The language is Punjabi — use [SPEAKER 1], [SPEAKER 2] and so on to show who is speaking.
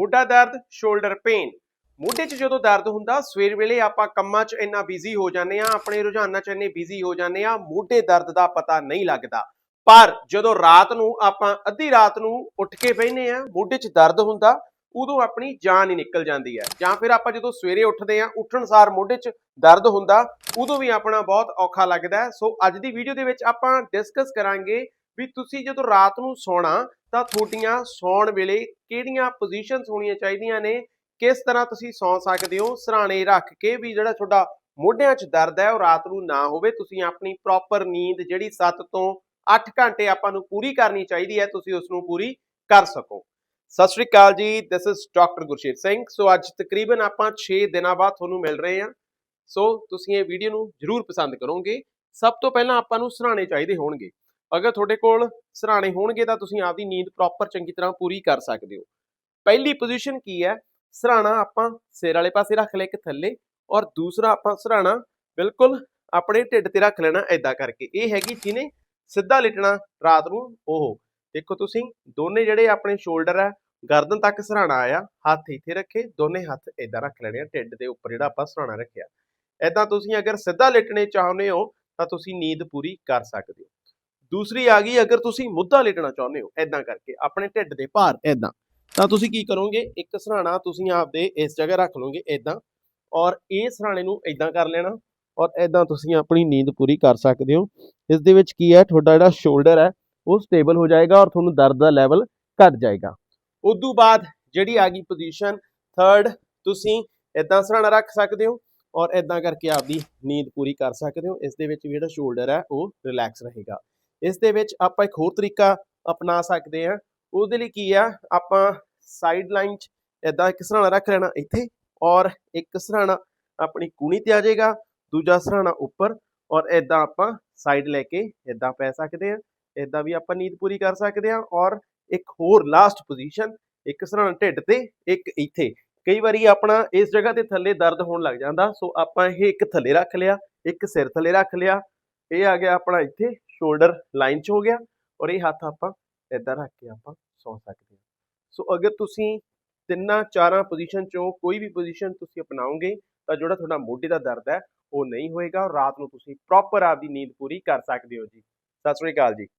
[SPEAKER 1] ਮੋਢਾ ਦਰਦ ਸ਼ੋਲਡਰ ਪੇਨ ਮੋਢੇ 'ਚ ਜਦੋਂ ਦਰਦ ਹੁੰਦਾ, ਸਵੇਰ ਵੇਲੇ ਆਪਾਂ ਕੰਮਾਂ 'ਚ ਇੰਨਾ ਬਿਜ਼ੀ ਹੋ ਜਾਂਦੇ ਆ ਆਪਣੇ ਰੁਝਾਨਾਂ 'ਚ ਇੰਨੇ ਬਿਜ਼ੀ ਹੋ ਜਾਂਦੇ ਆ ਮੋਢੇ ਦਰਦ ਦਾ ਪਤਾ ਨਹੀਂ ਲੱਗਦਾ। ਪਰ ਜਦੋਂ ਰਾਤ ਨੂੰ ਆਪਾਂ ਅੱਧੀ ਰਾਤ ਨੂੰ ਉੱਠ ਕੇ ਬਹਿਨੇ ਆ ਮੋਢੇ 'ਚ ਦਰਦ ਹੁੰਦਾ, ਉਦੋਂ ਆਪਣੀ ਜਾਨ ਹੀ ਨਿਕਲ ਜਾਂਦੀ ਹੈ। ਜਾਂ ਫਿਰ ਆਪਾਂ ਜਦੋਂ ਸਵੇਰੇ ਉੱਠਦੇ ਆ ਉੱਠਣ ਸਾਰ ਮੋਢੇ 'ਚ ਦਰਦ ਹੁੰਦਾ, ਉਦੋਂ ਵੀ ਆਪਣਾ ਬਹੁਤ ਔਖਾ ਲੱਗਦਾ ਸੋ ਅੱਜ ਦੀ ਵੀਡੀਓ ਦੇ ਵਿੱਚ ਆਪਾਂ ਡਿਸਕਸ ਕਰਾਂਗੇ ਵੀ ਤੁਸੀਂ ਜਦੋਂ ਰਾਤ ਨੂੰ ਸੌਣਾ, ਤਾਂ ਤੁਹਾਡੀਆਂ ਸੌਣ ਵੇਲੇ ਕਿਹੜੀਆਂ ਪੋਜੀਸ਼ਨਸ ਹੋਣੀਆਂ ਚਾਹੀਦੀਆਂ ਨੇ? ਕਿਸ ਤਰ੍ਹਾਂ ਤੁਸੀਂ ਸੌਂ ਸਕਦੇ ਹੋ? ਸਰਾਣੇ ਰੱਖ ਕੇ ਵੀ ਜਿਹੜਾ ਤੁਹਾਡਾ ਮੋਢਿਆਂ 'ਚ ਦਰਦ ਹੈ, ਉਹ ਰਾਤ ਨੂੰ ਨਾ ਹੋਵੇ। ਤੁਸੀਂ ਆਪਣੀ ਪ੍ਰੋਪਰ ਨੀਂਦ ਜਿਹੜੀ 7 ਤੋਂ 8 ਘੰਟੇ ਆਪਾਂ ਨੂੰ ਪੂਰੀ ਕਰਨੀ ਚਾਹੀਦੀ ਹੈ, ਤੁਸੀਂ ਉਸ ਨੂੰ ਪੂਰੀ ਕਰ ਸਕੋ। ਸਤਿ ਸ਼੍ਰੀ ਅਕਾਲ ਜੀ this is doctor Gursher Singh. So ਅੱਜ ਤਕਰੀਬਨ ਆਪਾਂ 6 ਦਿਨਾਂ ਬਾਅਦ ਤੁਹਾਨੂੰ ਮਿਲ ਰਹੇ ਹਾਂ। ਸੋ ਤੁਸੀਂ ਇਹ ਵੀਡੀਓ ਨੂੰ ਜਰੂਰ ਪਸੰਦ ਕਰੋਗੇ। ਸਭ ਤੋਂ ਪਹਿਲਾਂ ਆਪਾਂ ਨੂੰ ਸਰਾਣੇ ਚਾਹੀਦੇ ਹੋਣਗੇ। ਅਗਰ ਤੁਹਾਡੇ ਕੋਲ ਸਰਾਣੇ ਹੋਣਗੇ ਤਾਂ ਤੁਸੀਂ ਆਪਦੀ ਨੀਂਦ ਪ੍ਰੋਪਰ ਚੰਗੀ ਤਰ੍ਹਾਂ ਪੂਰੀ ਕਰ ਸਕਦੇ ਹੋ। ਪਹਿਲੀ ਪੋਜੀਸ਼ਨ ਕੀ ਹੈ? ਸਰਾਣਾ ਆਪਾਂ ਸਿਰ ਵਾਲੇ ਪਾਸੇ ਰੱਖ ਲਿਆ ਇੱਕ ਥੱਲੇ ਔਰ ਦੂਸਰਾ ਆਪਾਂ ਸਰਾਣਾ ਬਿਲਕੁਲ ਆਪਣੇ ਢਿੱਡ ਤੇ ਰੱਖ ਲੈਣਾ ਐਦਾਂ ਕਰਕੇ। ਇਹ ਹੈਗੀ ਜਿਹਨੇ ਸਿੱਧਾ ਲਿਟਣਾ ਰਾਤ ਨੂੰ, ਉਹ। ਦੇਖੋ ਤੁਸੀਂ, ਦੋਨੇ ਜਿਹੜੇ ਆਪਣੇ ਸ਼ੋਲਡਰ ਹੈ, ਗਰਦਨ ਤੱਕ ਸਰਾਣਾ ਆਇਆ, ਹੱਥ ਇੱਥੇ ਰੱਖੇ, ਦੋਨੇ ਹੱਥ ਐਦਾਂ ਰੱਖ ਲੈਣੇ ਆ, ਢਿੱਡ ਦੇ ਉੱਪਰ ਜਿਹੜਾ ਆਪਾਂ ਸਰਾਣਾ ਰੱਖਿਆ। ਐਦਾਂ ਤੁਸੀਂ ਅਗਰ ਸਿੱਧਾ ਲਿਟਣੇ ਚਾਹੁੰਦੇ ਹੋ, ਤਾਂ ਤੁਸੀਂ ਨੀਂਦ ਪੂਰੀ ਕਰ ਸਕਦੇ ਹੋ। ਦੂਸਰੀ ਆ ਗਈ, ਅਗਰ ਤੁਸੀਂ ਮੁੱਦਾ ਲਿਟਣਾ ਚਾਹੁੰਦੇ ਹੋ ਐਦਾਂ ਕਰਕੇ, ਆਪਣੇ ਢਿੱਡ ਦੇ ਭਾਰ ਐਦਾਂ ਤਾਂ ਤੁਸੀਂ ਕੀ ਕਰੋਗੇ, ਇੱਕ ਸਰਾਣਾ ਤੁਸੀਂ ਆਪਦੇ ਇਸ ਜਗ੍ਹਾ ਰੱਖ ਲਓਗੇ ਐਦਾਂ ਔਰ ਇਹ ਸਰਾਣੇ ਨੂੰ ਐਦਾਂ ਕਰ ਲੈਣਾ, ਔਰ ਐਦਾਂ ਤੁਸੀਂ ਆਪਣੀ ਨੀਂਦ ਪੂਰੀ ਕਰ ਸਕਦੇ ਹੋ। ਇਸ ਦੇ ਵਿੱਚ ਕੀ ਹੈ, ਤੁਹਾਡਾ ਜਿਹੜਾ ਸ਼ੋਲਡਰ ਹੈ, ਉਹ ਸਟੇਬਲ ਹੋ ਜਾਏਗਾ ਔਰ ਤੁਹਾਨੂੰ ਦਰਦ ਦਾ ਲੈਵਲ ਘਟ ਜਾਏਗਾ। ਉਦੋਂ ਬਾਅਦ ਜਿਹੜੀ ਆ ਗਈ ਪੋਜੀਸ਼ਨ ਥਰਡ ਤੁਸੀਂ ਇਦਾਂ ਸਰਾਣਾ ਰੱਖ ਸਕਦੇ ਹੋ, ਔਰ ਇਦਾਂ ਕਰਕੇ ਆਪਦੀ ਨੀਂਦ ਪੂਰੀ ਕਰ ਸਕਦੇ ਹੋ। ਇਸ ਦੇ ਵਿੱਚ ਵੀ ਜਿਹੜਾ ਸ਼ੋਲਡਰ ਹੈ, ਉਹ ਰਿਲੈਕਸ ਰਹੇਗਾ। ਇਸ ਦੇ ਵਿੱਚ ਆਪਾਂ ਇੱਕ ਹੋਰ ਤਰੀਕਾ ਅਪਣਾ ਸਕਦੇ ਹਾਂ। ਉਹਦੇ ਲਈ ਕੀ ਆ, ਆਪਾਂ ਸਾਈਡ ਲਾਈਨ 'ਚ ਇਦਾਂ ਇੱਕ ਸਰਾਣਾ ਰੱਖ ਲੈਣਾ ਇੱਥੇ ਔਰ ਇੱਕ ਸਰਾਣਾ ਆਪਣੀ ਕੂਣੀ ਤੇ ਆ ਜਾਏਗਾ, ਦੂਜਾ ਸਰਾਣਾ ਉੱਪਰ ਔਰ ਇਦਾਂ ਆਪਾਂ ਸਾਈਡ ਲੈ ਕੇ ਇਦਾਂ ਪੈ ਸਕਦੇ ਹਾਂ। ਇਦਾਂ ਵੀ ਆਪਾਂ ਨੀਂਦ ਪੂਰੀ ਕਰ ਸਕਦੇ ਹਾਂ ਔਰ ਇੱਕ ਹੋਰ ਲਾਸਟ ਪੋਜੀਸ਼ਨ ਇੱਕ ਸਰਾਣਾ ਢਿੱਡ ਤੇ, ਇੱਕ ਇੱਥੇ। ਕਈ ਵਾਰੀ ਆਪਣਾ ਇਸ ਜਗ੍ਹਾ ਤੇ ਥੱਲੇ ਦਰਦ ਹੋਣ ਲੱਗ ਜਾਂਦਾ, ਸੋ ਆਪਾਂ ਇਹ ਇੱਕ ਥੱਲੇ ਰੱਖ ਲਿਆ, ਇੱਕ ਸਿਰ ਥੱਲੇ ਰੱਖ ਲਿਆ, ਇਹ ਆ ਗਿਆ ਆਪਣਾ ਇੱਥੇ ਸ਼ੋਲਡਰ ਲਾਈਨ 'ਚ ਹੋ ਗਿਆ ਔਰ ਇਹ ਹੱਥ ਆਪਾਂ ਇਦਾਂ ਰੱਖ ਕੇ ਆਪਾਂ ਸੌ ਸਕਦੇ ਹਾਂ। ਸੋ ਅਗਰ ਤੁਸੀਂ ਤਿੰਨਾਂ ਚਾਰਾਂ ਪੋਜੀਸ਼ਨ ਚੋਂ ਕੋਈ ਵੀ ਪੋਜੀਸ਼ਨ ਤੁਸੀਂ ਅਪਣਾਓਗੇ ਤਾਂ ਜਿਹੜਾ ਤੁਹਾਡਾ ਮੋਢੇ ਦਾ ਦਰਦ ਹੈ ਉਹ ਨਹੀਂ ਹੋਏਗਾ ਔਰ ਰਾਤ ਨੂੰ ਤੁਸੀਂ ਪ੍ਰੋਪਰ ਆਪਦੀ ਨੀਂਦ ਪੂਰੀ ਕਰ ਸਕਦੇ ਹੋ ਜੀ। ਸਤਿ ਸ੍ਰੀ ਅਕਾਲ ਜੀ।